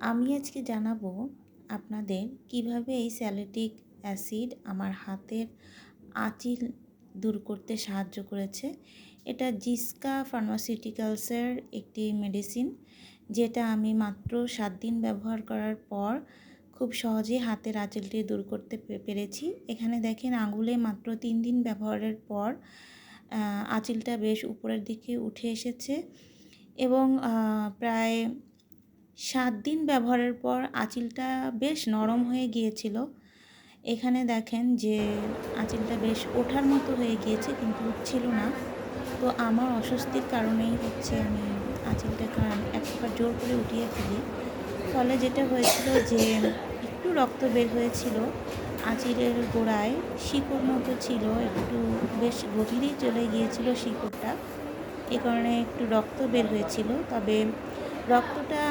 আমি আজকে জানাব আপনাদের কীভাবে এই স্যালেটিক অ্যাসিড আমার হাতের আঁচিল দূর করতে সাহায্য করেছে। এটা জিসকা ফার্মাসিউটিক্যালসের একটি মেডিসিন, যেটা আমি মাত্র সাত দিন ব্যবহার করার পর খুব সহজেই হাতের আঁচিলটি দূর করতে পেরেছি। এখানে দেখেন আঙুলে মাত্র তিন দিন ব্যবহারের পর আঁচিলটা বেশ উপরের দিকে উঠে এসেছে এবং প্রায় সাত দিন ব্যবহারের পর আঁচিলটা বেশ নরম হয়ে গিয়েছিল। এখানে দেখেন যে আঁচিলটা বেশ ওঠার মতো হয়ে গিয়েছে, কিন্তু উঠছিল না। তো আমার অস্বস্তির কারণেই হচ্ছে আমি আঁচিলটা কারণ একবার জোর করে উঠিয়ে ফেলি। ফলে যেটা হয়েছিল যে একটু রক্ত বের হয়েছিল, আঁচিলের গোড়ায় শিকড় মতো ছিল, একটু বেশ গভীরেই চলে গিয়েছিল শিকড়টা। এ কারণে একটু রক্ত বের হয়েছিল। তবে রক্তটা